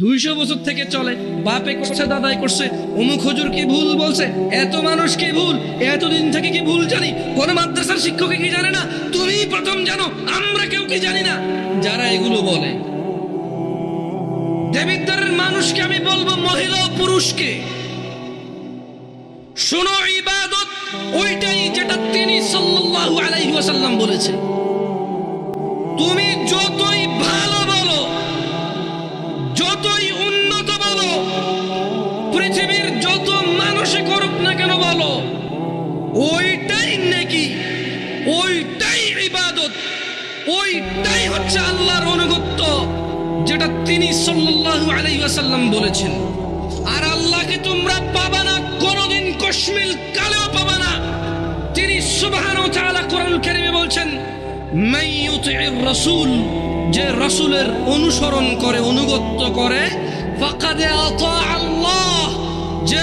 দুইশো বছর থেকে চলে, বাপে করছে, দাদাই করছে। অমুক হুজুর কি ভুল বলছে? এত মানুষ কি ভুল? এতদিন থেকে কি ভুল জানি? কোন মাদ্রাসার শিক্ষক কি জানে না? তুমি প্রথম জানো, আমরা কেউ কি জানি না? যারা এগুলো বলে দেবিদ্বারের মানুষকে আমি বলব, মহিলা ও পুরুষকে। শোনো, ইবাদত, ওইটাই যেটা তিনি সাল্লাল্লাহু আলাইহি ওয়াসাল্লাম বলেছে তুমি যতই ভালো মানুষে করুক না কেন বলো? ওইটাই নাকি, ওইটাই ইবাদত, ওইটাই হচ্ছে আল্লাহর অনুগত্য, যেটা তিনি সাল্লাল্লাহু আলাইহি ওয়াসাল্লাম বলেছেন। আর আল্লাহকে তোমরা পাবা না, কোনোদিন কশ্মিল কালেও পাবা না। তিনি সুবহানাহু ওয়া তাআলা কোরআন কারীমে বলছেন মান ইউতি'র রাসূল যে রাসূলের অনুসরণ করে, অনুগত্য করে, ফাকাদ আতা আল্লাহ, যে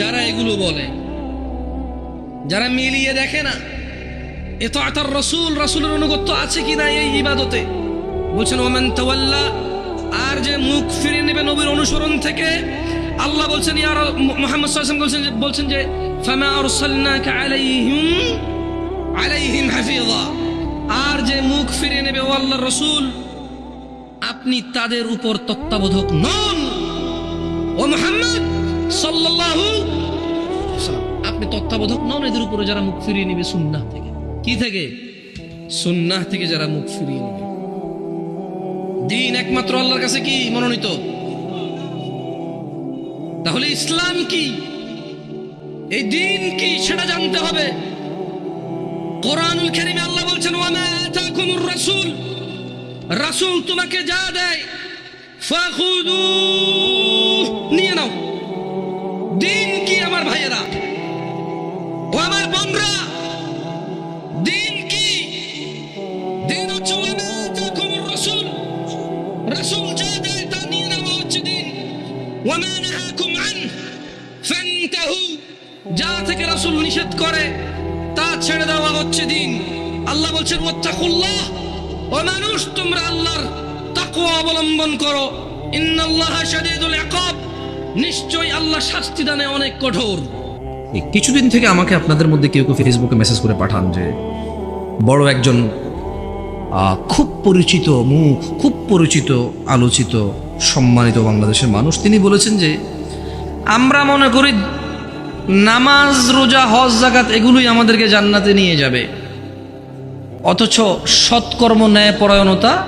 যারা এগুলো বলে, যারা মিলিয়ে দেখে না এ তো আতার রসুল, রসুলের অনুগত্য আছে কি না এই ইবাদতে? বলছেন, ওমান তাওয়াল্লা, আর যে মুখ ফিরিয়ে নেবে নবীর অনুসরণ থেকে, আল্লাহ বলছেন ইয়ার মোহাম্মদ সাল্লাল্লাহু বলছেন বলছেন যে, ফামা আর যে মুখ ফিরিয়ে নেবে, ও আল্লাহর রাসূল, আপনি তাদের উপর তত্ত্বাবধায়ক নন। ও মুহাম্মদ সাল্লাল্লাহু আপনি তত্ত্বাবধায়ক নন এদের উপরে যারা মুখ ফিরিয়ে নেবে সুন্নাহ থেকে। কি থেকে? সুন্নাহ থেকে যারা মুখ ফিরিয়ে নেবে। দিন একমাত্র আল্লাহর কাছে কি মনোনীত? তাহলে ইসলাম কি? এই দিন কি সেটা জানতে হবে। কোরআনুল কারীমে আল্লাহ বলছেন ওয়ামা আতাকুমুর রাসূল। রাসূল তোমাকে যা দেয় ফাখুদু নিয়ে নাও। দিন কি আমার ভাইয়েরা? ও আমার বোনরা দিন কি? দিন যা যা থেকে রাসূল নিষেধ করে, তা ছেড়ে দেওয়া হচ্ছে দিন। আল্লাহ বলছেন ও মানুষ, তোমরা আল্লাহর তাকওয়া অবলম্বন করো। ইন্নাল্লাহা শাদীদুল ইকাব। নিশ্চয়ই আল্লাহ শাস্তি দানে অনেক কঠোর। কিছুদিন থেকে আমাকে আপনাদের মধ্যে কেউ কেউ ফেসবুকে মেসেজ করে পাঠান যে, বড় একজন খুব পরিচিত মুখ খুব পরিচিত, আলোচিত, সম্মানিত বাংলাদেশের মানুষ, তিনি বলেছেন যে, আমরা মনে করি নামাজ, রোজা, হজ জাকাত এগুলোই আমাদেরকে জান্নাতে নিয়ে যাবে। অথচ সৎকর্ম ন্যায় পরায়ণতা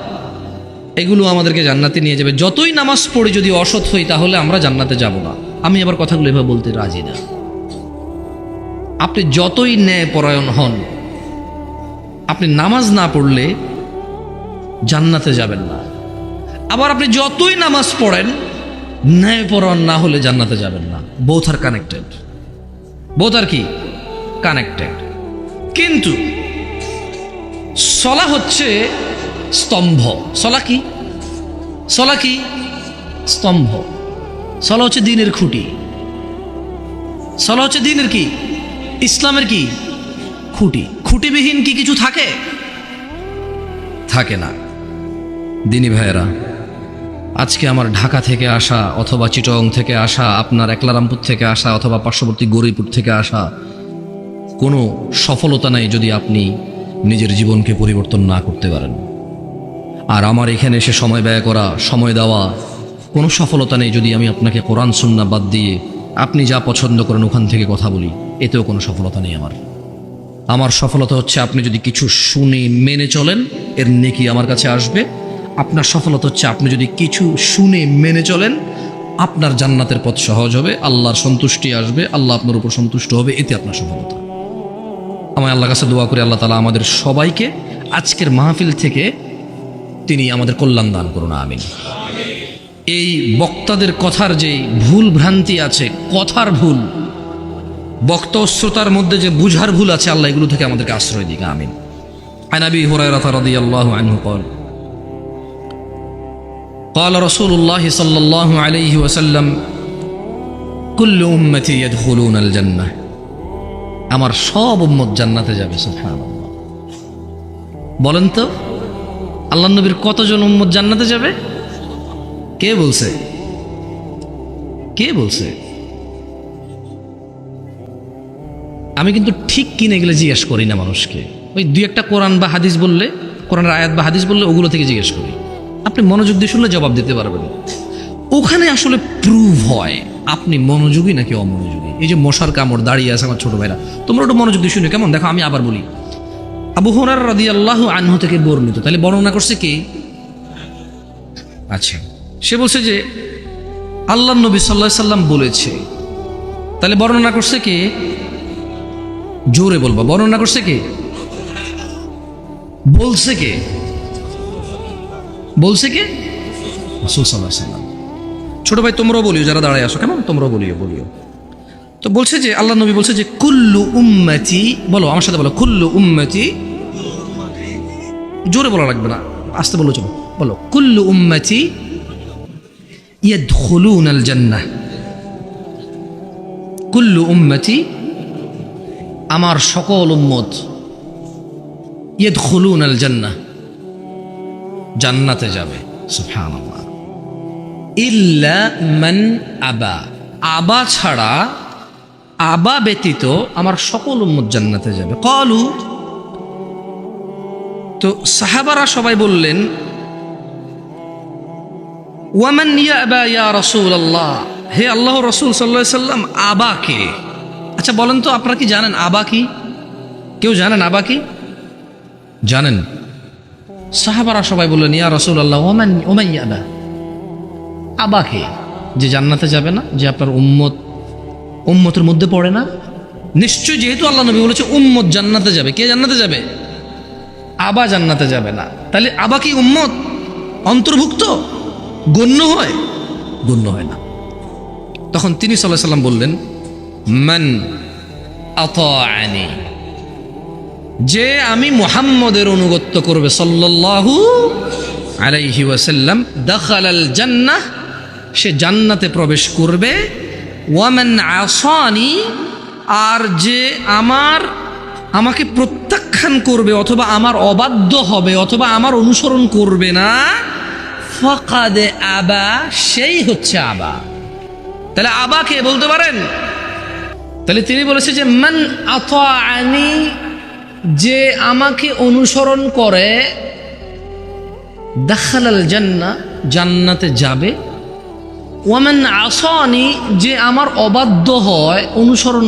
এগুলো আমাদেরকে জান্নাতে নিয়ে যাবে। যতই নামাজ পড়ে যদি অসৎ হই, তাহলে আমরা জান্নাতে যাব না। আমি আবার কথাগুলো এভাবে বলতে রাজি না। আপনি যতই ন্যায় পরায়ণ হন, আপনি নামাজ না পড়লে জান্নাতে যাবেন না। আবার আপনি যতই নামাজ পড়েন ন্যায় পরায়ণ না হলে জান্নাতে যাবেন না। Both are connected both are কি? কানেক্টেড কিন্তু সলা হচ্ছে স্তম্ভ। সলা কি? সলা কি? স্তম্ভ। সলা হচ্ছে দিনের খুঁটি। সলা হচ্ছে দিনের কি? ইসলামের কি? খুঁটি। খুঁটিবিহীন কি কিছু থাকে? থাকে না। দিনী ভাইয়েরা, আজকে আমার ঢাকা থেকে আসা অথবা চিটং থেকে আসা, আপনার একলারামপুর থেকে আসা অথবা পার্শ্ববর্তী গরিপুর থেকে আসা কোনো সফলতা নাই যদি আপনি নিজের জীবনকে পরিবর্তন না করতে পারেন। আর আমার এখানে এসে সময় ব্যয় করা, সময় দেওয়া, কোনো সফলতা নেই যদি আমি আপনাকে কোরআন সুন্না বাদ দিয়ে আপনি যা পছন্দ করেন ওখান থেকে কথা বলি। এতেও কোনো সফলতা নেই আমার। আমার সফলতা হচ্ছে আপনি যদি কিছু শুনে মেনে চলেন, এর নেকি আমার কাছে আসবে। আপনার সফলতা হচ্ছে আপনি যদি কিছু শুনে মেনে চলেন, আপনার জান্নাতের পথ সহজ হবে, আল্লাহর সন্তুষ্টি আসবে, আল্লাহ আপনার উপর সন্তুষ্ট হবে, এতে আপনার সফলতা। আমি আল্লাহ কাছে দোয়া করি, আল্লাহ তালা আমাদের সবাইকে আজকের মাহফিল থেকে তিনি আমাদের কল্যাণ দান করুন আমিন এই বক্তাদের কথার যে ভুল ভ্রান্তি আছে কথার ভুল বক্তা ও শ্রোতার মধ্যে যে বুঝার ভুল আছে আল্লাহ এগুলো থেকে আমাদেরকে আশ্রয় দিক আমিন عن ابي هريره رضي الله عنه قال قال رسول الله صلى الله عليه وسلم كل امتي يدخلون الجنه আমার সব উম্মত জান্নাতে যাবে সুবহানাল্লাহ বলেন তো আল্লাহ নবীর কতজন উম্মত জান্নাতে যাবে? কে বলছে? কে বলছে? আমি কিন্তু ঠিক কিনে গেলে জিজ্ঞেস করি না মানুষকে। ওই দুই একটা কোরআন বা হাদিস বললে কোরআনের আয়াত বা হাদিস বললে ওগুলো থেকে জিজ্ঞেস করি। আপনি মনোযোগ দিয়ে শুনলে জবাব দিতে পারবেন। ওখানে আসলে প্রুভ হয় আপনি মনোযোগী নাকি অমনোযোগী? এই যে মশার কামড় দাঁড়িয়ে আছে আমার ছোট ভাইরা। তোমরা ওটা মনোযোগ দিয়ে শুনে কেমন? দেখো আমি আবার বলি। আবু হরার রাদি আল্লাহ আনহু থেকে বর্ণিত। তাহলে বর্ণনা করছে কে? আচ্ছা। সে বলছে যে আল্লাহ নবী সাল্লাহ সাল্লাম বলেছে। তাহলে বর্ণনা করছে কে? জোরে বলব। বর্ণনা করছে কে? বলছে কে? বলছে কে? রাসূল আলাইহি সাল্লাম। ছোট ভাই, তোমরাও বলিও, যারা দাঁড়ায় আসো কেমন? তোমরাও বলিও বলিও। তো বলছে যে, আল্লাহ নবী বলছে যে, কুল্লু উম্মতি, বলো, আমার সাথে বলো, কুল্লু উম্মতি, জোরে বলা লাগবে না, আস্তে বলো চলো, বলো, কুল্লু উম্মতি ইয়াদখুলুন আল জান্নাহ কুল্লু উম্মতি আমার সকল উম্মত ইয়াদখুলুন আল জান্নাহ জান্নাতে যাবে ইল্লা মান আবা আবা ছাড়া আবা ব্যতীত আমার সকল উম্মত জান্নাতে যাবে। কলু, তো সাহাবারা সবাই বললেন, ওয়ামান ইয়াবা ইয়া রাসূলুল্লাহ? হে আল্লাহ রাসূল সাল্লাল্লাহু সাল্লাম, আবা কে? আচ্ছা বলেন তো, আপনারা কি জানেন আবা কি? কেউ জানেন আবা কি? জানেন। সাহাবারা সবাই বললেন, ইয়া রাসূলুল্লাহ ওমান ওমান ইয়াবা আবা কে? যে জান্নাতে যাবে না, যে আপনার উম্মত উম্মতের মধ্যে পড়ে না? নিশ্চয় যেহেতু আল্লাহ নবী বলেছে উম্মত জান্নাতে যাবে। কে জান্নাতে যাবে? আবা জান্নাতে যাবে না। তাহলে আবা কি উম্মত? অন্তর্ভুক্ত? গণ্য হয়? গণ্য হয় না। তখন তিনি সাল্লাহ সাল্লাম বললেন, মান আতাআনি। যে আমি মুহাম্মদের অনুগত্য করবে সাল্লাল্লাহু আলাইহি ওয়াসাল্লাম, দাখালাল জান্নাহ, সে জান্নাতে প্রবেশ করবে ওয়ামান আসানি, আর যে আমার, আমাকে প্রত্যাখ্যান করবে অথবা আমার অবাধ্য হবে অথবা আমার অনুসরণ করবে না, ফাকাদে আবা, সেই হচ্ছে আবা। তাহলে আবা কে বলতে পারেন? তাহলে তিনি বলেছে যে, মান আনি যে আমাকে অনুসরণ করে, দাখালাল জান্না জান্নাতে যাবে। ওয়ামান আসানি যে আমার অবাধ্য হয় অনুসরণ